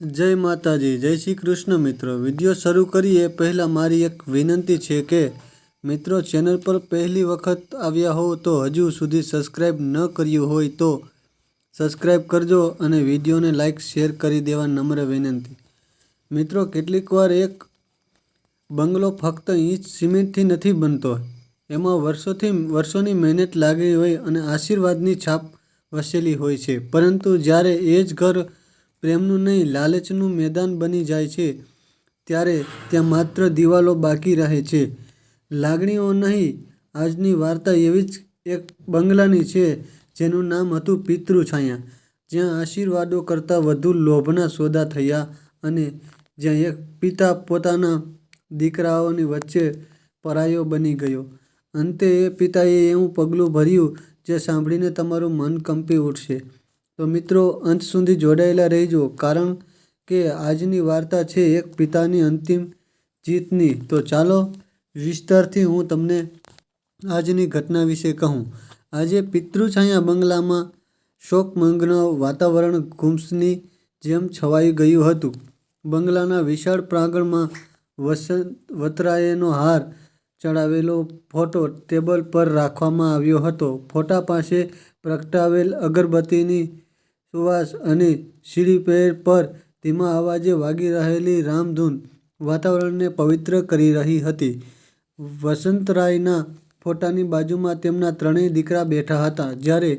જય માતાજી, જય શ્રી કૃષ્ણ મિત્રો. વીડિયો શરૂ કરીએ. પહેલાં મારી એક વિનંતી છે કે મિત્રો, ચેનલ પર પહેલી વખત આવ્યા હો તો હજુ સુધી સબસ્ક્રાઈબ ન કર્યું હોય તો સબસ્ક્રાઈબ કરજો અને વિડીયોને લાઈક શેર કરી દેવા નમ્ર વિનંતી. મિત્રો, કેટલીક વાર એક બંગલો ફક્ત ઈંચ સિમેન્ટથી નથી બનતો. એમાં વર્ષોથી, વર્ષોની મહેનત લાગી હોય અને આશીર્વાદની છાપ વસેલી હોય છે. પરંતુ જ્યારે એ જ ઘર પ્રેમનું નહીં, લાલચનું મેદાન બની જાય છે. ત્યારે ત્યાં માત્ર દિવાલો બાકી રહે છે. લાગણીઓ નહીં, આજની વાર્તા એવી જ એક બંગલાની છે, જેનું નામ હતું પિતૃ છાયા. જ્યાં આશીર્વાદો કરતાં વધુ લોભના સોદા થયા અને જ્યાં એક પિતા પોતાના દીકરાઓની વચ્ચે પરાયો બની ગયો. અંતે એ પિતાએ એવું પગલું ભર્યું, જે સાંભળીને તમારું મન કંપી ઉઠશે. તો મિત્રો, અંત સુધી જોડાયેલા રહેજો, કારણ કે આજની વાર્તા છે એક પિતાની અંતિમ જીતની. તો ચાલો વિસ્તારથી હું તમને આજની ઘટના વિશે કહું. આજે પિતૃછાયા બંગલામાં શોકમગ્ન વાતાવરણ ઘૂમસની જેમ છવાઈ ગયું હતું. બંગલાના વિશાળ પ્રાંગણમાં વસંત વતરાયેનો હાર ચડાવેલો ફોટો ટેબલ પર રાખવામાં આવ્યો હતો. ફોટા પાસે પ્રગટાવેલ અગરબત્તીની સુવાસ અને સીડી પેર પર ધીમા અવાજે વાગી રહેલી રામધૂન વાતાવરણને પવિત્ર કરી રહી હતી. વસંતરાયના ફોટાની બાજુમાં તેમના ત્રણેય દીકરા બેઠા હતા, જ્યારે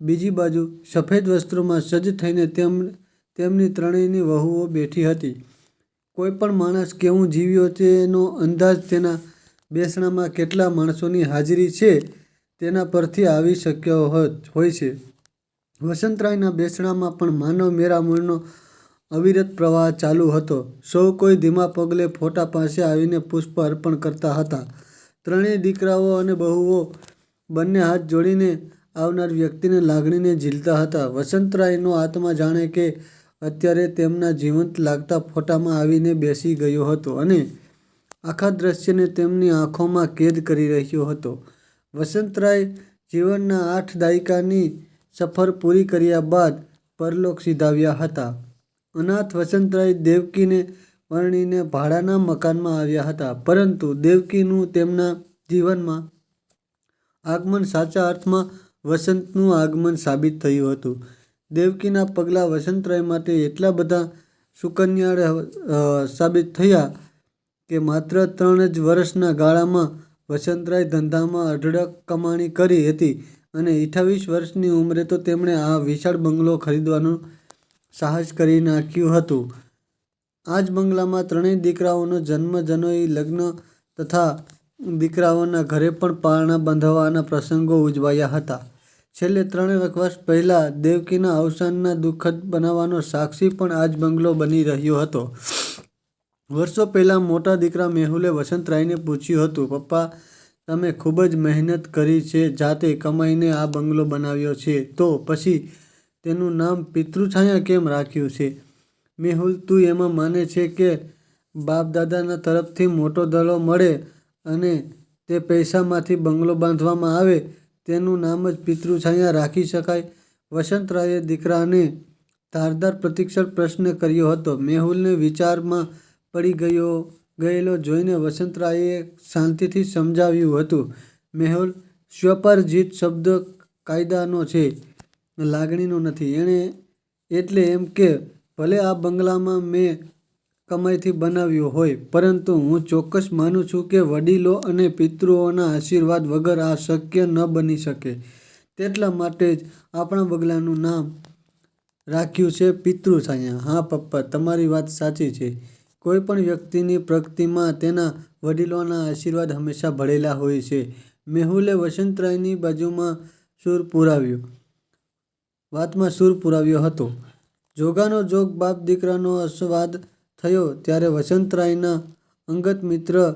બીજી બાજુ સફેદ વસ્ત્રોમાં સજ્જ થઈને તેમ, તેમની ત્રણેયની વહુઓ બેઠી હતી. કોઈ પણ માણસ કેવું જીવ્યો તેનો અંદાજ તેના બેસણામાં કેટલા માણસોની હાજરી છે તેના પરથી આવી શક્યો હોય છે. વસંતરાયના બેસણામાં પણ માનવ મેરામણનો અવિરત પ્રવાહ ચાલુ હતો. સૌ કોઈ ધીમા પગલે ફોટા પાસે આવીને પુષ્પ અર્પણ કરતા હતા. ત્રણેય દીકરાઓ અને બહુઓ બંને હાથ જોડીને આવનાર વ્યક્તિને લાગણીને ઝીલતા હતા. વસંતરાયનો આત્મા જાણે કે અત્યારે તેમના જીવંત લાગતા ફોટામાં આવીને બેસી ગયો હતો અને આખા દ્રશ્યને તેમની આંખોમાં કેદ કરી રહ્યો હતો. વસંતરાય જીવનના આઠ દાયકાની સફર પૂરી કર્યા બાદ પરલોક સિધાવ્યા હતા. અનાથ વસંતરાય દેવકીને પરણીને ભાડાના મકાનમાં આવ્યા હતા, પરંતુ દેવકીનું તેમના જીવનમાં આગમન સાચા અર્થમાં વસંતનું આગમન સાબિત થયું હતું. દેવકીના પગલાં વસંતરાય માટે એટલા બધા સુકન્યાળ સાબિત થયા કે માત્ર ત્રણ જ વર્ષના ગાળામાં વસંતરાય ધંધામાં અઢળક કમાણી કરી હતી. અને અઠ્ઠાવીસ વર્ષની ઉંમરે તો તેમણે આ વિશાળ બંગલો ખરીદવાનું સાહસ કરી નાખ્યું હતું. આ જ બંગલામાં ત્રણેય દીકરાઓનો જન્મ, જનોઈ, લગ્ન તથા દીકરાઓના ઘરે પણ પારણા બાંધવાના પ્રસંગો ઉજવાયા હતા. છેલ્લે ત્રણ વર્ષ પહેલાં દેવકીના અવસાનના દુઃખદ બનાવવાનો સાક્ષી પણ આજ બંગલો બની રહ્યો હતો. વર્ષો પહેલાં મોટા દીકરા મેહુલે વસંતરાયને પૂછ્યું હતું, પપ્પા તમે ખૂબ જ મહેનત કરી છે, જાતે કમાઈને આ બંગલો બનાવ્યો છે. તો પછી તેનું નામ પિતૃછાયા કેમ રાખ્યું છે? મેહુલ, તું એમાં માને છે કે બાપ દાદાના તરફથી મોટો દળો મળે અને તે પૈસામાંથી બંગલો બાંધવામાં આવે, તેનું નામ જ પિતૃછાયા રાખી શકાય? વસંતરાયે દીકરાને ધારદાર પ્રતિક્ષર પ્રશ્ન કર્યો હતો. મેહુલને વિચારમાં પડી ગયો ગયેલો જોઈને વસંતરાયે શાંતિથી સમજાવ્યું હતું. મેહુલ, સ્વપરજીત શબ્દ કાયદાનો છે, લાગણીનો નથી. એણે એટલે એમ કે, ભલે આ બંગલામાં મેં કમાઈથી બનાવ્યો હોય, પરંતુ હું ચોક્કસ માનું છું કે વડીલો અને પિતૃઓના આશીર્વાદ વગર આ શક્ય ન બની શકે. તેટલા માટે જ આપણા બંગલાનું નામ રાખ્યું છે પિતૃછાયા હા, પપ્પા, તમારી વાત સાચી છે. કોઈ પણ વ્યક્તિની પ્રગતિમાં તેના વડીલોના આશીર્વાદ હંમેશા ભળેલા હોય છે. મેહુલે વસંતરાયની બાજુમાં સૂર પુરાવ્યો. વાતમાં સૂર પુરાવ્યો હતો. જોગાનો જોગ બાપ દીકરાનો અસવાદ થયો ત્યારે વસંતરાયના અંગત મિત્ર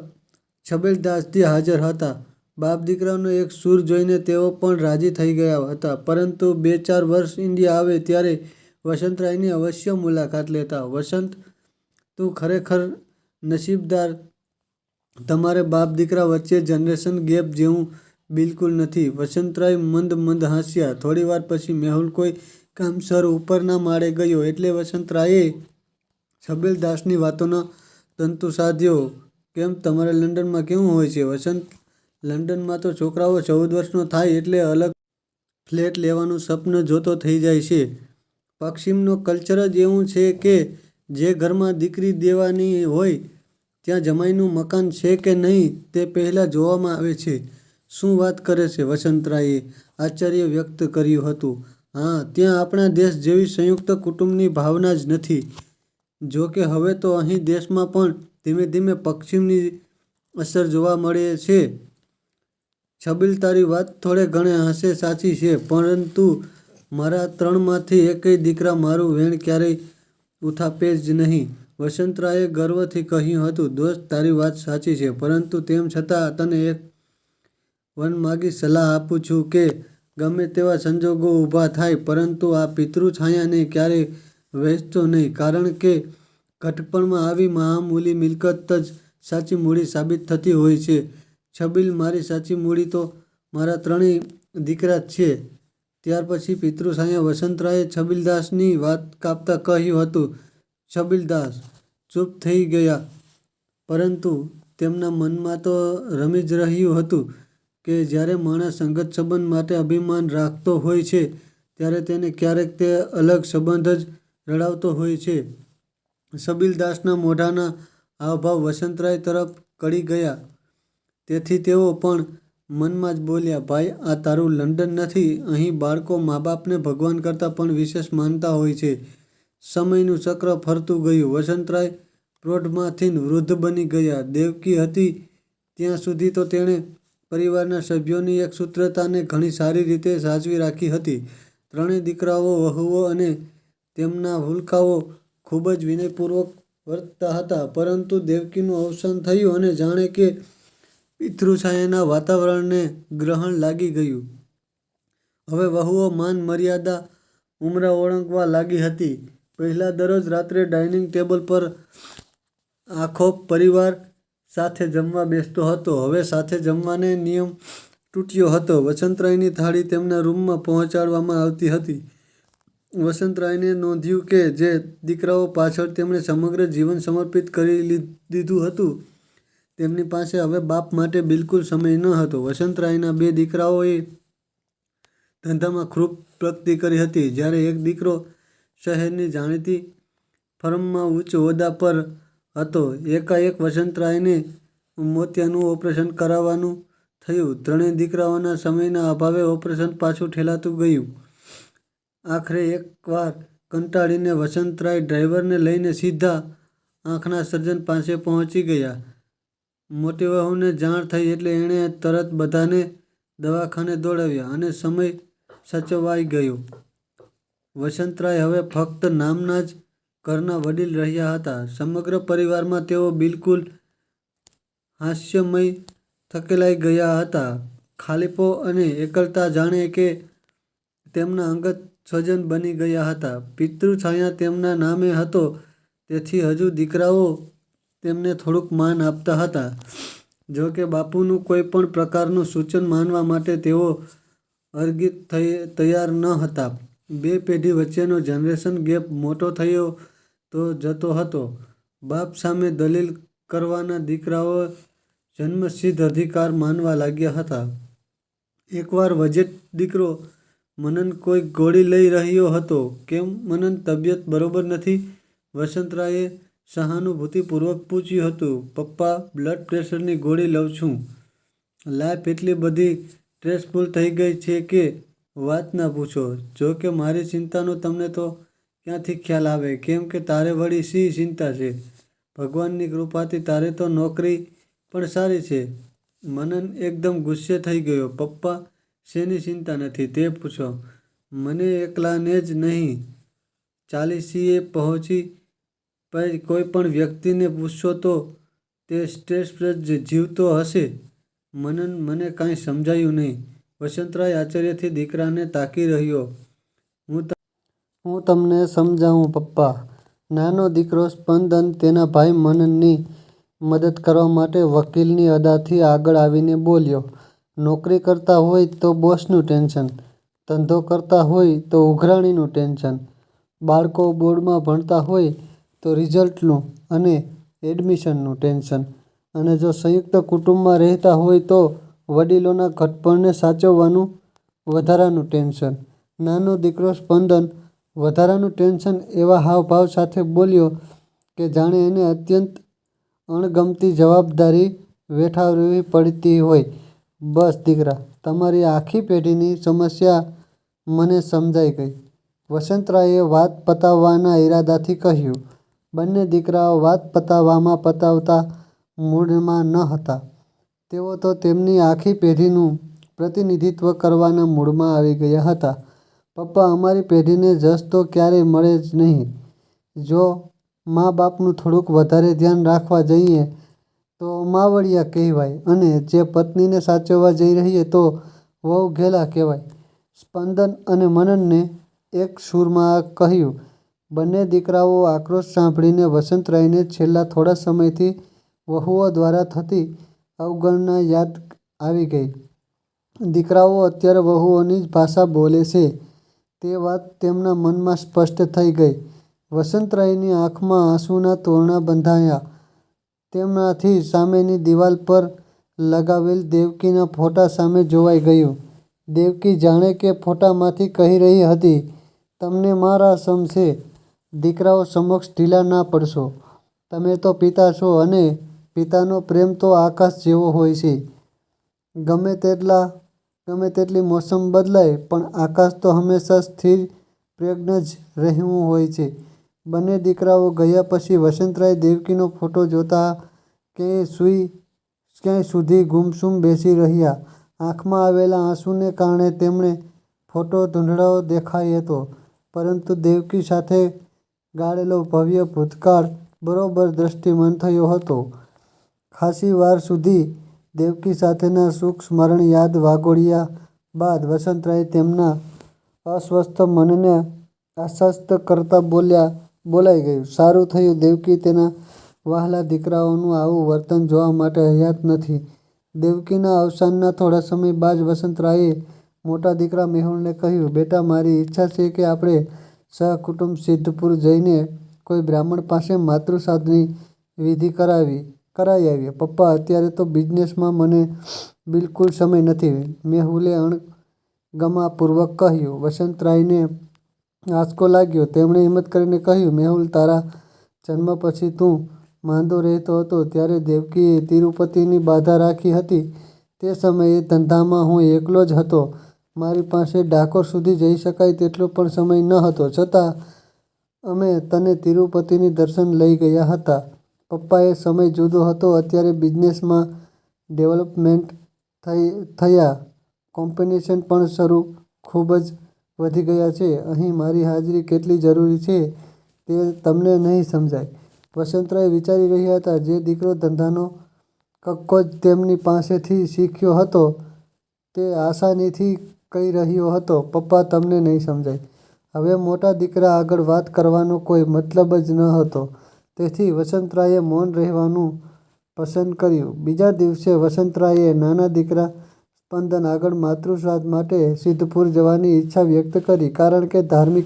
છબેલદાસજી હાજર હતા. બાપ દીકરાનો એક સૂર જોઈને તેઓ પણ રાજી થઈ ગયા હતા. પરંતુ બે ચાર વર્ષ ઇન્ડિયા આવે ત્યારે વસંતરાયની અવશ્ય મુલાકાત લેતા વસંત તું ખરેખર નસીબદાર. તમારે બાપ દીકરા વચ્ચે જનરેશન ગેપ જેવું બિલકુલ નથી. વસંતરાય મંદ મંદ હાસ્યા. થોડીવાર પછી મેહુલ કોઈ કામસર ઉપરના માળે ગયો એટલે વસંતરાયે છબીલદાસની વાતોનો તંતુ સાધ્યો. કેમ? તમારે લંડનમાં કેવું હોય છે? વસંત લંડનમાં તો છોકરાઓ ચૌદ વર્ષનો થાય એટલે અલગ ફ્લેટ લેવાનું સ્વપ્ન જોતો થઈ જાય છે. પશ્ચિમનો કલ્ચર જ એવું છે કે જે ઘરમાં દીકરી દેવાની હોય, ત્યાં જમાઈનું મકાન છે કે નહીં તે પહેલાં જોવામાં આવે છે. શું વાત કરે છે વસંતરાયે? આશ્ચર્ય વ્યક્ત કર્યું હતું. હા, ત્યાં આપણા દેશ જેવી સંયુક્ત કુટુંબની ભાવના જ નથી. જો કે હવે તો અહીં દેશમાં પણ ધીમે ધીમે પશ્ચિમની અસર જોવા મળે છે. છબીલ તારી વાત થોડે ઘણે હશે સાચી છે, પરંતુ મારા ત્રણમાંથી એકેય દીકરા મારું વેણ ક્યારેય ઉથાપે જ નહીં. વસંતરાયે ગર્વથી કહ્યું હતું, દોસ્ત, તારી વાત સાચી છે, પરંતુ તેમ છતાં તને એક વનમાગી સલાહ આપું છું કે ગમે તેવા સંજોગો ઊભા થાય, પરંતુ આ પિતૃ છાયાને ક્યારેય વહેંચતો નહીં, કારણ કે ઘટપણમાં આવી મહામૂલી મિલકત જ સાચી મૂડી સાબિત થતી હોય છે. છબીલ મારી સાચી મૂડી તો મારા ત્રણેય દીકરા જ છે. ત્યાર પછી પિતૃછાયા વસંતરાયે છબીલદાસની વાત કાપતા કહ્યું હતું, છબીલદાસ, ચૂપ થઈ ગયા. પરંતુ તેમના મનમાં તો રમી જ રહ્યું હતું કે જ્યારે માણસ અંગત સંબંધ માટે અભિમાન રાખતો હોય છે, ત્યારે તેને ક્યારેક તે અલગ સંબંધ જ રડાવતો હોય છે. સબીલદાસના મોઢાના હાવભાવ વસંતરાય તરફ કળી ગયા. તેથી તેઓ પણ મનમાં જ બોલ્યા, ભાઈ, આ તારું લંડન નથી. અહીં બાળકો મા બાપને ભગવાન કરતાં પણ વિશેષ માનતા હોય છે. સમયનું ચક્ર ફરતું ગયું. વસંતરાય પ્રૌઢમાંથી વૃદ્ધ બની ગયા. દેવકી હતી ત્યાં સુધી તો તેણે પરિવારના સભ્યોની એક સૂત્રતાને ઘણી સારી રીતે સાચવી રાખી હતી. ત્રણેય દીકરાઓ વહુઓ અને તેમના હુલકાઓ ખૂબ જ વિનયપૂર્વક વર્તતા હતા. પરંતુ દેવકીનું અવસાન થયું અને જાણે કે પિતૃછાયાના વાતાવરણને ગ્રહણ લાગી ગયું. હવે વહુઓ માન મર્યાદા ઉમરા ઓળંગવા લાગી હતી. પહેલાં દરરોજ રાત્રે ડાઇનિંગ ટેબલ પર આખો પરિવાર સાથે જમવા બેસતો હતો. હવે સાથે જમવાને નિયમ તૂટ્યો હતો. વસંતરાયની થાળી તેમના રૂમમાં પહોંચાડવામાં આવતી હતી. વસંતરાયને નોંધ્યું કે જે દીકરાઓ પાછળ તેમણે સમગ્ર જીવન સમર્પિત કરી દીધું હતું. તેમની પાસે હવે બાપ માટે બિલકુલ સમય ન હતો. વસંતરાયના બે દીકરાઓએ ધંધામાં ખૂબ પ્રગતિ કરી હતી. જ્યારે એક દીકરો શહેરની જાણીતી ફર્મમાં ઉચ્ચ હોદ્દા પર હતો, એકાએક વસંતરાયને મોતિયાનું ઓપરેશન કરાવવાનું થયું. ત્રણેય દીકરાઓના સમયના અભાવે ઓપરેશન પાછું ઠેલાતું ગયું. આખરે એકવાર કંટાળીને વસંતરાય ડ્રાઈવરને લઈને સીધા આંખના સર્જન પાસે પહોંચી ગયા. મોટી વહુને જાણ થઈ એટલે એણે તરત બધાને દવાખાને દોડાવ્યા અને સમય સચવાઈ ગયો. વસંતરાય હવે ફક્ત નામના જ ઘરના વડીલ રહ્યા હતા. સમગ્ર પરિવારમાં તેઓ બિલકુલ હાસ્યમય થકેલાઈ ગયા હતા. ખાલીપો અને એકલતા જાણે કે તેમના અંગત સ્વજન બની ગયા હતા. પિતૃ છાયા તેમના નામે હતો. તેથી હજુ દીકરાઓ તેમને થોડુંક માન આપતા હતા. જો કે બાપુનું કોઈ પણ પ્રકારનું સૂચન માનવા માટે તેઓ અર્ગિત થઈ, તૈયાર ન હતા. બે પેઢી વચ્ચેનો જનરેશન ગેપ મોટો થયો તો જતો હતો. બાપ સામે દલીલ કરવાના દીકરાઓ જન્મસિદ્ધ અધિકાર માનવા લાગ્યા હતા. એકવાર વજેટ દીકરો મનન કોઈ ગોળી લઈ રહ્યો હતો, કેમ મનન તબિયત બરોબર નથી? વસંતરાયે સહાનુભૂતિપૂર્વક પૂછ્યું હતું, પપ્પા બ્લડ પ્રેશરની ગોળી લઉં છું. લાઈફ એટલી બધી સ્ટ્રેસફુલ થઈ ગઈ છે કે વાત ના પૂછો. જો કે મારી ચિંતાનો તમને તો ક્યાંથી ખ્યાલ આવે? કેમ કે તારે વળી સી ચિંતા છે? ભગવાનની કૃપાથી તારે તો નોકરી પણ સારી છે. મનન એકદમ ગુસ્સે થઈ ગયો. પપ્પા, શેની ચિંતા નથી? તે પૂછો. મને એકલાને જ નહીં. ચાલીસીએ પહોંચી પછી કોઈ પણ વ્યક્તિને પૂછશો તો તે સ્ટ્રેસ જ જીવતો હશે. મનન મને કાંઈ સમજાયું નહીં. વસંતરાય આશ્ચર્યથી દીકરાને તાકી રહ્યો. હું હું તમને સમજાવું, પપ્પા. નાનો દીકરો સ્પંદન તેના ભાઈ મનનની મદદ કરવા માટે વકીલની અદાથી આગળ આવીને બોલ્યો, નોકરી કરતા હોય તો બોસનું ટેન્શન. ધંધો કરતા હોય તો ઉઘરાણીનું ટેન્શન. બાળકો બોર્ડમાં ભણતા હોય તો રિઝલ્ટનું અને એડમિશનનું ટેન્શન. અને જો સંયુક્ત કુટુંબમાં રહેતા હોય તો વડીલોના ઘટપણને સાચવવાનું વધારાનું ટેન્શન. નાનો દીકરો સ્પંદન વધારાનું ટેન્શન એવા હાવભાવ સાથે બોલ્યો કે જાણે એને અત્યંત અણગમતી જવાબદારી વેઠાવવી પડતી હોય. બસ દીકરા, તમારી આખી પેઢીની સમસ્યા મને સમજાઈ ગઈ. વસંતરાયે વાત પતાવવાના ઈરાદાથી કહ્યું બંને દીકરાઓ વાત પતાવવામાં પતાવતા મૂડમાં ન હતા. તેઓ તો તેમની આખી પેઢીનું પ્રતિનિધિત્વ કરવાના મૂડમાં આવી ગયા હતા. પપ્પા, અમારી પેઢીને જશ તો ક્યારેય મળે જ નહીં. જો મા બાપનું થોડુંક વધારે ધ્યાન રાખવા જઈએ તો માવડિયા કહેવાય અને જે પત્નીને સાચવવા જઈ રહીએ તો વહુ ઘેલા કહેવાય. સ્પંદન અને મનનને એક સૂરમાં કહ્યું બંને દીકરાઓ આક્રોશ સાંભળીને વસંતરાયને છેલ્લા થોડા સમયથી વહુઓ દ્વારા થતી અવગણના યાદ આવી ગઈ. દીકરાઓ અત્યારે વહુઓની જ ભાષા બોલે છે. તે વાત તેમના મનમાં સ્પષ્ટ થઈ ગઈ. વસંતરાયની આંખમાં આંસુના તોરણા બંધાયા. તેમનાથી સામેની દિવાલ પર લગાવેલ દેવકીના ફોટા સામે જોવાઈ ગયું. દેવકી જાણે કે ફોટામાંથી કહી રહી હતી, તમને મારા સમ છે. દીકરાઓ સમક્ષ ઢીલા ના પડશો. તમે તો પિતા છો અને પિતાનો પ્રેમ તો આકાશ જેવો હોય છે. ગમે તેટલા, ગમે તેટલી મોસમ બદલાય, પણ આકાશ તો હંમેશા સ્થિર, પ્રજ્ઞ જ રહેવું હોય છે. બંને દીકરાઓ ગયા પછી વસંતરાય દેવકીનો ફોટો જોતા ક્યાંય સૂઈ ક્યાંય સુધી ગુમસુમ બેસી રહ્યા. આંખમાં આવેલા આંસુને કારણે તેમણે ફોટો ધૂંઢળાવો દેખાઈ હતો. પરંતુ દેવકી સાથે ગાળેલો ભવ્ય ભૂતકાળ બરોબર દ્રષ્ટિમાન થયો હતો. ખાસી વાર સુધી દેવકી સાથેના સુખ સ્મરણ યાદ વાગોળ્યા બાદ વસંતરાય તેમના અસ્વસ્થ મનને આશ્વસ્ત કરતા બોલ્યા, બોલાઈ ગયું. સારું થયું દેવકી તેના વહાલા દીકરાઓનું આવું વર્તન જોવા માટે હયાત નથી. દેવકીના અવસાનના થોડા સમય બાદ વસંતરાયે મોટા દીકરા મેહુલને કહ્યું, બેટા, મારી ઈચ્છા છે કે આપણે સહકુટુંબ સિદ્ધપુર જઈને કોઈ બ્રાહ્મણ પાસે માતૃશ્રાદ્ધની વિધિ કરાવી, કરાઈ આવી. પપ્પા, અત્યારે તો બિઝનેસમાં મને બિલકુલ સમય નથી. મેહુલે અણગમાપૂર્વક કહ્યું. વસંતરાયને આંચકો લાગ્યો. તેમણે હિંમત કરીને કહ્યું, મેહુલ, તારા જન્મ પછી તું માંદો રહેતો હતો ત્યારે દેવકીએ તિરુપતિની બાધા રાખી હતી. તે સમયે ધંધામાં હું એકલો જ હતો. મારી પાસે ડાકોર સુધી જઈ શકાય તેટલો પણ સમય ન હતો. છતાં અમે તને તિરુપતિની દર્શન લઈ ગયા હતા. પપ્પાએ સમય જુદો હતો. અત્યારે બિઝનેસમાં ડેવલપમેન્ટ થઈ, થયા. કોમ્પિટિશન પણ શરૂ ખૂબ જ વધી ગયા છે. અહીં મારી હાજરી કેટલી જરૂરી છે તે તમને નહીં સમજાય. વસંતરાય વિચારી રહ્યા હતા જે દીકરો ધંધાનો કક્કો જ તેમની પાસેથી શીખ્યો હતો તે આસાનીથી કહી રહ્યો હતો, પપ્પા, તમને નહીં સમજાય. હવે મોટા દીકરા આગળ વાત કરવાનો કોઈ મતલબ જ ન હતો. તેથી વસંતરાયે મૌન રહેવાનું પસંદ કર્યું. બીજા દિવસે વસંતરાયે નાના દીકરા સ્પંદન આગળ માતૃશ્રાદ્ધ માટે સિદ્ધપુર જવાની ઈચ્છા વ્યક્ત કરી. કારણ કે ધાર્મિક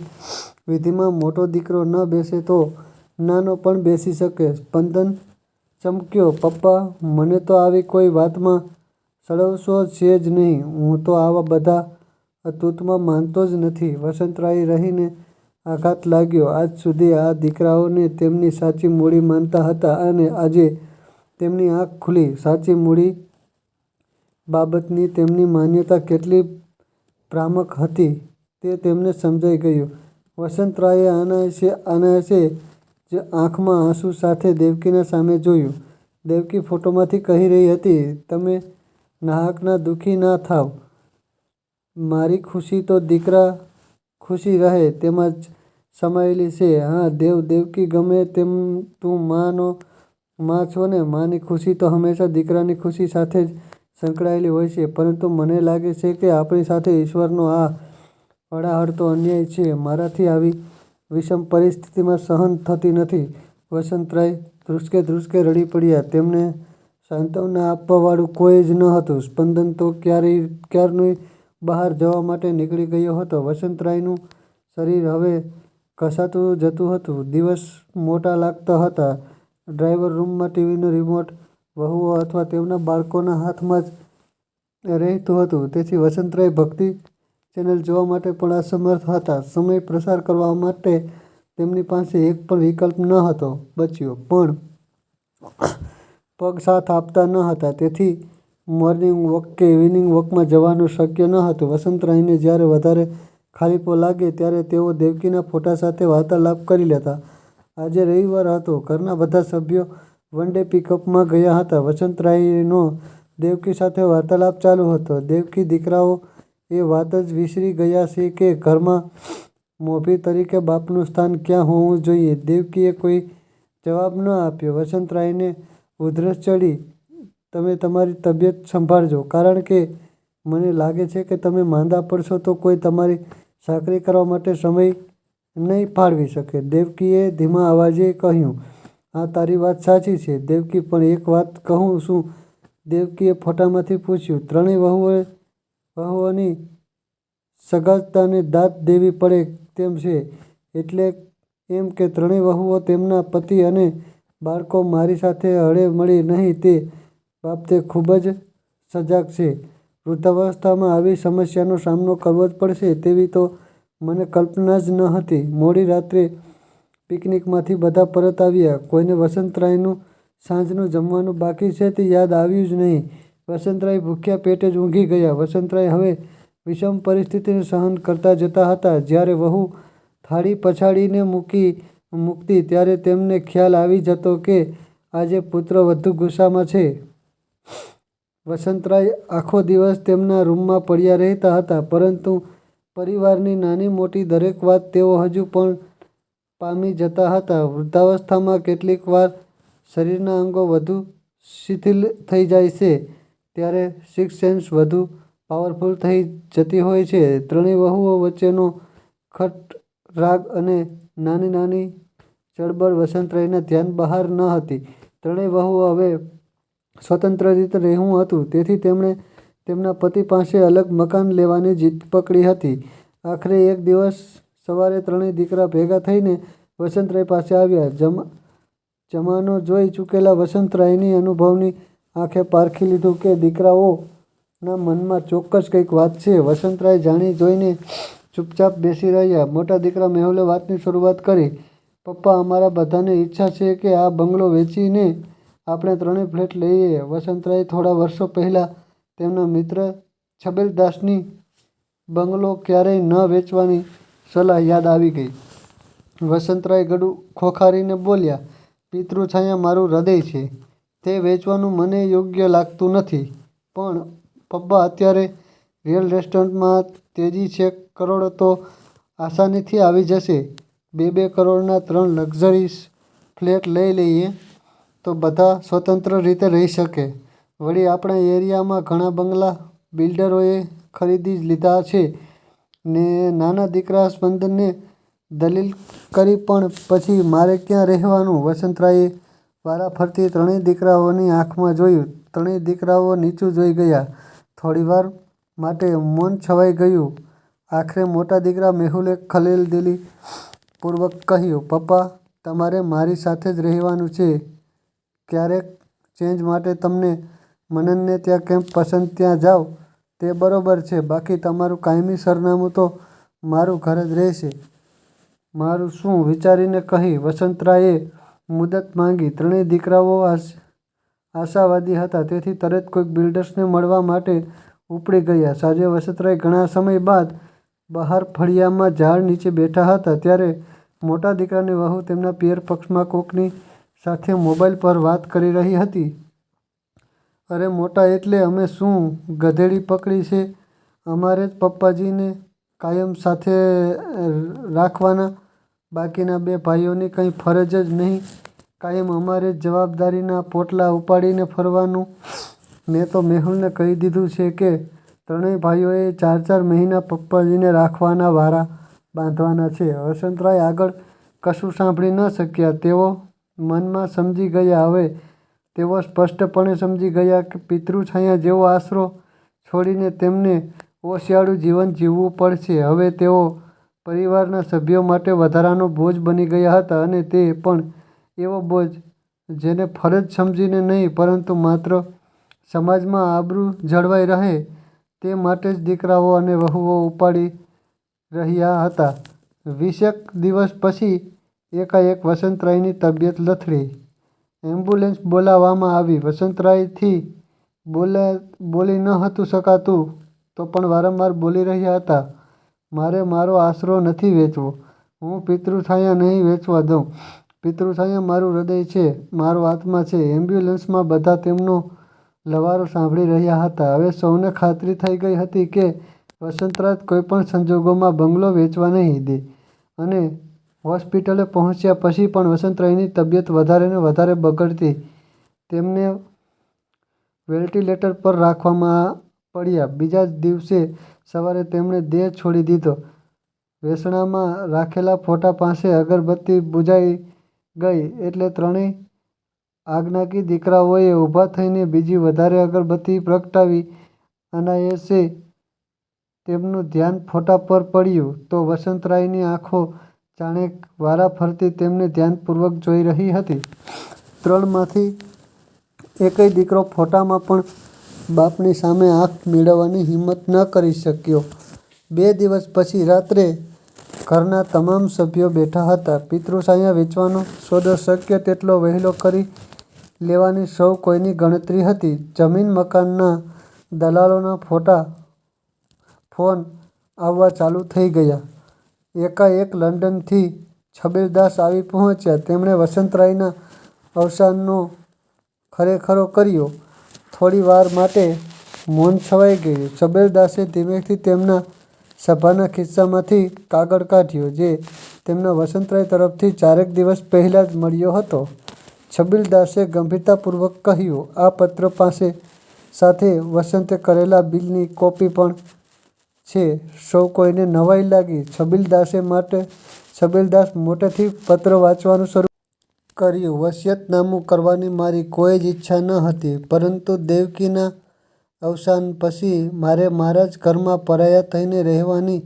વિધિમાં મોટો દીકરો ન બેસે તો નાનો પણ બેસી શકે. સ્પંદન ચમક્યો, પપ્પા, મને તો આવી કોઈ વાતમાં સળવશો છે જ નહીં. હું તો આવા બધા અતૂતમાં માનતો જ નથી. વસંતરાય રહીને આઘાત લાગ્યો. આજ સુધી આ દીકરાઓને તેમની સાચી મૂડી માનતા હતા અને આજે તેમની આંખ ખુલી. સાચી મૂડી બાબતની તેમની માન્યતા કેટલી ભ્રામક હતી તે તેમને સમજાઈ ગયું. વસંતરાયે અનાયાસે અનાયાસે જ આંખમાં આંસુ સાથે દેવકીના સામે જોયું. દેવકી ફોટોમાંથી કહી રહી હતી, તમે નાહકના દુઃખી ના થાવ. મારી ખુશી તો દીકરા ખુશી રહે તેમાં જ સમાયેલી છે. હા, દેવ, દેવકી ગમે તેમ તું માનો, માં છો ને, માની ખુશી તો હંમેશા દીકરાની ખુશી સાથે જ સંકળાયેલી હોય છે. પરંતુ મને લાગે છે કે આપણી સાથે ઈશ્વરનો આ હળાહળતો અન્યાય છે. મારાથી આવી વિષમ પરિસ્થિતિમાં સહન થતી નથી. વસંતરાય ધ્રુસકે ધ્રુસકે રડી પડ્યા. તેમને સાંત્વના આપવાવાળું કોઈ જ ન હતું સ્પંદન તો ક્યારેય, ક્યારનુંય બહાર જવા માટે નીકળી ગયો હતો વસંતરાયનું શરીર હવે ઘસાતું જતું હતું. દિવસ મોટા લાગતા હતા. ડ્રાઈવર રૂમમાં ટીવીનું રિમોટ, વહુઓ અથવા તેમના બાળકોના હાથમાં જ રહેતું હતું. તેથી વસંતરાય ભક્તિ ચેનલ જોવા માટે પણ અસમર્થ હતા. સમય પ્રસાર કરવા માટે તેમની પાસે એક પણ વિકલ્પ ન હતો બચ્યો. પણ પગ સાથ આપતા ન હતા. તેથી મોર્નિંગ વોક કે ઇવનિંગ વોકમાં જવાનું શક્ય ન હતું વસંતરાયને જ્યારે વધારે ખાલીપો લાગે ત્યારે તેઓ દેવકીના ફોટા સાથે વાર્તાલાપ કરી લેતા. આજે રવિવાર હતો. ઘરના બધા સભ્યો વન ડે પિકઅપમાં ગયા હતા. વસંતરાયનો દેવકી સાથે વાર્તાલાપ ચાલુ હતો. દેવકી દીકરાઓ એ વાત જ વિસરી ગયા છે કે ઘરમાં મોભી તરીકે બાપનું સ્થાન ક્યાં હોવું જોઈએ? દેવકીએ કોઈ જવાબ ન આપ્યો. વસંતરાયને ઉધરસ ચડી. તમે તમારી તબિયત સંભાળજો. કારણ કે મને લાગે છે કે તમે માંદા પડશો તો કોઈ તમારી સાકરી કરવા માટે સમય નહીં ફાળવી શકે. દેવકીએ ધીમા અવાજે કહ્યું, હા તારી વાત સાચી છે દેવકી પણ એક વાત કહું શું? દેવકીએ ફોટામાંથી પૂછ્યું. ત્રણેય વહુઓની સગવડતાને દાંત દેવી પડે તેમ છે. એટલે એમ કે ત્રણેય વહુઓ તેમના પતિ અને બાળકો મારી સાથે હળે-મળે નહીં તે બાબતે ખૂબ જ સજાગ છે. વૃદ્ધાવસ્થામાં આવી સમસ્યાનો સામનો કરવો જ પડશે તેવી તો મને કલ્પના જ ન હતી મોડી રાત્રે પિકનિકમાંથી બધા પરત આવ્યા. કોઈને વસંતરાયનું સાંજનું જમવાનું બાકી છે તે યાદ આવ્યું જ નહીં. વસંતરાય ભૂખ્યા પેટે જ ઊંઘી ગયા. વસંતરાય હવે વિષમ પરિસ્થિતિને સહન કરતા જતા હતા. જ્યારે વહુ થાળી પછાડીને મૂકતી ત્યારે તેમને ખ્યાલ આવી જતો કે આજે પુત્ર વધુ ગુસ્સામાં છે. વસંતરાય આખો દિવસ તેમના રૂમમાં પડ્યા રહેતા હતા. પરંતુ પરિવારની નાની-મોટી દરેક વાત તેઓ હજુ પણ પામી જતા હતા. વૃદ્ધાવસ્થામાં કેટલીક વાર શરીરના અંગો વધુ શિથિલ થઈ જાય છે. ત્યારે સિક્સ સેન્સ વધુ પાવરફુલ થઈ જતી હોય છે. ત્રણેય વહુઓ વચ્ચેનો ખટ રાગ અને નાની-નાની ચળબળ વસંતરાયના ધ્યાન બહાર ન હતી ત્રણેય વહુઓ હવે સ્વતંત્ર રીતે રહેવું હતું. તેથી તેમણે તેમના પતિ પાસે અલગ મકાન લેવાની જીદ પકડી હતી. આખરે એક દિવસ સવારે ત્રણેય દીકરા ભેગા થઈને વસંતરાય પાસે આવ્યા. જમાનો જોઈ ચૂકેલા વસંતરાયની અનુભવની આંખે પારખી લીધું કે દીકરાઓના મનમાં ચોક્કસ કંઈક વાત છે. વસંતરાય જાણી જોઈને ચૂપચાપ બેસી રહ્યા. મોટા દીકરા મેહુલે વાતની શરૂઆત કરી. પપ્પા અમારા બધાને ઈચ્છા છે કે આ બંગલો વેચીને આપણે ત્રણેય ફ્લેટ લઈએ. વસંતરાય થોડા વર્ષો પહેલાં તેમના મિત્ર છબેલદાસની બંગલો ક્યારેય ન વેચવાની સલાહ યાદ આવી ગઈ. વસંતરાય ગળું ખોખારીને બોલ્યા, પિતૃછાયા મારું હૃદય છે. તે વેચવાનું મને યોગ્ય લાગતું નથી. પણ પપ્પા અત્યારે રિયલ રેસ્ટોરન્ટમાં તેજી છે. કરોડો તો આસાનીથી આવી જશે. બે-બે કરોડના ત્રણ લક્ઝરીસ ફ્લેટ લઈ લઈએ તો બધા સ્વતંત્ર રીતે રહી શકે. વળી આપણા એરિયામાં ઘણા બંગલા બિલ્ડરોએ ખરીદી લીધા છે ને નાના દીકરા સ્પંદને દલીલ કરી પણ પછી મારે ક્યાં રહેવાનું? વસંતરાયે વારાફરતી ત્રણેય દીકરાઓની આંખમાં જોયું. ત્રણેય દીકરાઓ નીચું જોઈ ગયા. થોડીવાર માટે મૌન છવાઈ ગયું. આખરે મોટા દીકરા મેહુલે ખલેલદિલી પૂર્વક કહ્યું, પપ્પા તમારે મારી સાથે જ રહેવાનું છે. ક્યારેક ચેન્જ માટે તમને મનનને ત્યાં કેમ પસંદ ત્યાં જાવ તે બરોબર છે. બાકી તમારું કાયમી સરનામું તો મારું ઘર જ રહેશે. મારું શું? વિચારીને કહી. વસંતરાયે મુદત માંગી. ત્રણેય દીકરાઓ આશાવાદી હતા. તેથી તરત કોઈક બિલ્ડર્સને મળવા માટે ઉપડી ગયા. સાંજે વસંતરાય ઘણા સમય બાદ બહાર ફળિયામાં ઝાડ નીચે બેઠા હતા ત્યારે મોટા દીકરાની વહુ તેમના પિયર પક્ષમાં કોકની સાથે મોબાઈલ પર વાત કરી રહી હતી. અરે, મોટા એટલે અમે શું ગધેડી પકડી છે અમારે જ પપ્પાજીને કાયમ સાથે રાખવાના? બાકીના બે ભાઈઓની કંઈ ફરજ જ નહીં કાયમ અમારે જ જવાબદારીના પોટલા ઉપાડીને ફરવાનું? મેં તો મેહુલને કહી દીધું છે કે ત્રણેય ભાઈઓએ ચાર-ચાર મહિના પપ્પાજીને રાખવાના વારા બાંધવાના છે. વસંતરાય આગળ કશું સાંભળી ન શક્યા. તેઓ મનમાં સમજી ગયા. હવે તેઓ સ્પષ્ટપણે સમજી ગયા કે પિતૃછાયા જેવો આશરો છોડીને તેમને ઓશિયાળું જીવન જીવવું પડશે. હવે તેઓ પરિવારના સભ્યો માટે વધારાનો બોજ બની ગયા હતા અને તે પણ એવો બોજ જેને ફરજ સમજીને નહીં, પરંતુ માત્ર સમાજમાં આબરૂ જળવાઈ રહે તે માટે જ દીકરાઓ અને વહુઓ ઉપાડી રહ્યા હતા. વીસેક દિવસ પછી એકાએક વસંતરાયની તબિયત લથડી. એમ્બ્યુલન્સ બોલાવવામાં આવી. વસંતરાયથી બોલી ન હતું શકાતું, તો પણ વારંવાર બોલી રહ્યા હતા. મારે મારો આશરો નથી વેચવો. હું પિતૃછાયા નહીં વેચવા દઉં. પિતૃછાયા મારું હૃદય છે, મારો આત્મા છે. એમ્બ્યુલન્સમાં બધા તેમનો લવારો સાંભળી રહ્યા હતા. હવે સૌને ખાતરી થઈ ગઈ હતી કે વસંતરાય કોઈપણ સંજોગોમાં બંગલો વેચવા નહીં દે અને હોસ્પિટલે પહોંચ્યા પછી પણ વસંતરાયની તબિયત વધારે ને વધારે બગડતી તેમને વેન્ટિલેટર પર રાખવામાં પડ્યા. બીજા જ દિવસે સવારે તેમણે દેહ છોડી દીધો. વેસણામાં રાખેલા ફોટા પાસે અગરબત્તી બુઝાઈ ગઈ એટલે ત્રણેય આગનાકી દીકરાઓએ ઊભા થઈને બીજી વધારે અગરબત્તી પ્રગટાવી અનાયાસે તેમનું ધ્યાન ફોટા પર પડ્યું તો વસંતરાયની આંખો જાણે વારાફરતી તેમને ધ્યાનપૂર્વક જોઈ રહી હતી. ત્રણમાંથી એકેય દીકરો ફોટામાં પણ બાપની સામે આંખ મેળવવાની હિંમત ન કરી શક્યો. બે દિવસ પછી રાત્રે ઘરના તમામ સભ્યો બેઠા હતા. પિતૃસાયા વેચવાનો સોદો શક્ય તેટલો વહેલો કરી લેવાની સૌ કોઈની ગણતરી હતી. જમીન મકાનના દલાલોના ફોટા, ફોન આવવા ચાલુ થઈ ગયા. એકાએક લંડનથી છબીલદાસ આવી પહોંચ્યા. તેમણે વસંતરાયના અવસાનનો ખરેખરો કર્યો. થોડી વાર માટે મૌન છવાઈ ગયું. છબીલદાસે ધીમેથી તેમના સભાના ખિસ્સામાંથી કાગળ કાઢ્યો, જે તેમને વસંતરાય તરફથી ચારેક દિવસ પહેલાં જ મળ્યો હતો. છબીલદાસે ગંભીરતાપૂર્વક કહ્યું, આ પત્ર પાસે સાથે વસંતે કરેલા બિલની કોપી પણ છે. સૌ કોઈને નવાઈ લાગી. છબીલદાસે માટે છબીલદાસ મોટેથી પત્ર વાંચવાનું શરૂ કર્યું. વસિયતનામું કરવાની મારી કોઈ જ ઈચ્છા ન હતી, પરંતુ દેવકીના અવસાન પછી મારે મારા જ ઘરમાં પરાયા થઈને રહેવાની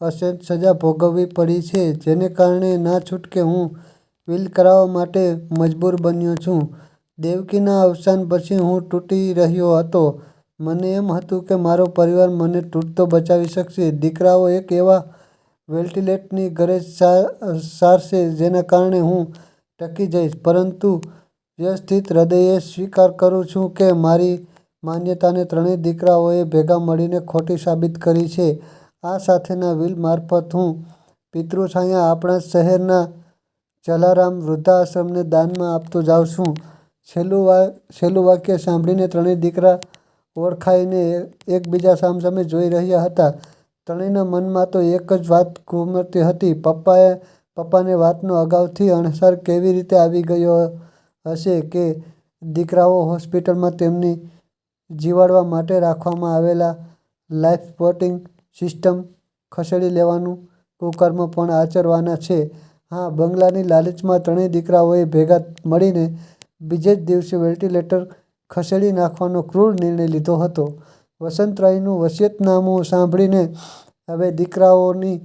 અસંત સજા ભોગવવી પડી છે, જેને કારણે ના છૂટકે હું વિલ કરાવવા માટે મજબૂર બન્યો છું. દેવકીના અવસાન પછી હું તૂટી રહ્યો હતો. મને એમ હતું કે મારો પરિવાર મને તૂટતો બચાવી શકશે. દીકરાઓ એક એવા વેન્ટિલેટરની ગરજ સારશે જેના કારણે હું ટકી જઈશ. પરંતુ વ્યથિત હૃદયે સ્વીકાર કરું છું કે મારી માન્યતાને ત્રણેય દીકરાઓએ ભેગા મળીને ખોટી સાબિત કરી છે. આ સાથેના વિલ મારફત હું પિતૃછાયા આપણા શહેરના જલારામ વૃદ્ધાશ્રમને દાનમાં આપતો જાઉં છું. છેલ્લું વા, છેલ્લું વાક્ય સાંભળીને ત્રણેય દીકરા ઓળખાઈને એકબીજા સામસામે જોઈ રહ્યા હતા. ત્રણેયના મનમાં તો એક જ વાત ઘૂમતી હતી. પપ્પાએ, પપ્પાને વાતનો અગાઉથી અણસાર કેવી રીતે આવી ગયો હશે કે દીકરાઓ હોસ્પિટલમાં તેમની જીવાડવા માટે રાખવામાં આવેલા લાઈફ સપોર્ટિંગ સિસ્ટમ ખસેડી લેવાનું કુકર્મ પણ આચરવાના છે. હા, બંગલાની લાલચમાં ત્રણેય દીકરાઓએ ભેગા મળીને બીજે જ દિવસે વેન્ટિલેટર ખસેડી નાખવાનો ક્રૂર નિર્ણય લીધો હતો. વસંતરાયનું વસિયતનામું સાંભળીને હવે દીકરાઓની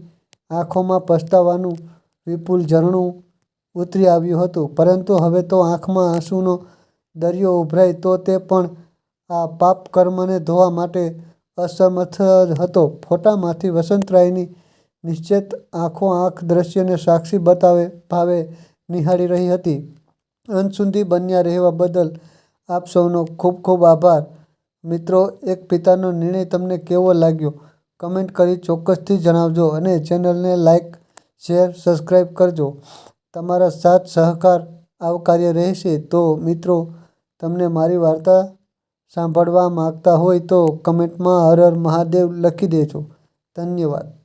આંખોમાં પસ્તાવાનું વિપુલ ઝરણું ઉતરી આવ્યું હતું. પરંતુ હવે તો આંખમાં આંસુનો દરિયો ઉભરાય તો તે પણ આ પાપ કર્મને ધોવા માટે અસમર્થ હતો. ફોટામાંથી વસંતરાયની નિશ્ચેત આંખો આંખ દ્રશ્યને સાક્ષી બતાવે, ભાવે નિહાળી રહી હતી. અંત સુધી બન્યા રહેવા બદલ આપ સૌનો ખૂબ ખૂબ આભાર. મિત્રો, એક પિતાનો નિર્ણય તમને કેવો લાગ્યો? કમેન્ટ કરી ચોક્કસથી જણાવજો અને ચેનલને લાઇક શેર સબસ્ક્રાઈબ કરજો. તમારા સાથ સહકાર આવકાર્ય રહેશે તો મિત્રો, તમને મારી વાર્તા સાંભળવા માગતા હોય તો કમેન્ટમાં હર હર મહાદેવ લખી દેજો. ધન્યવાદ.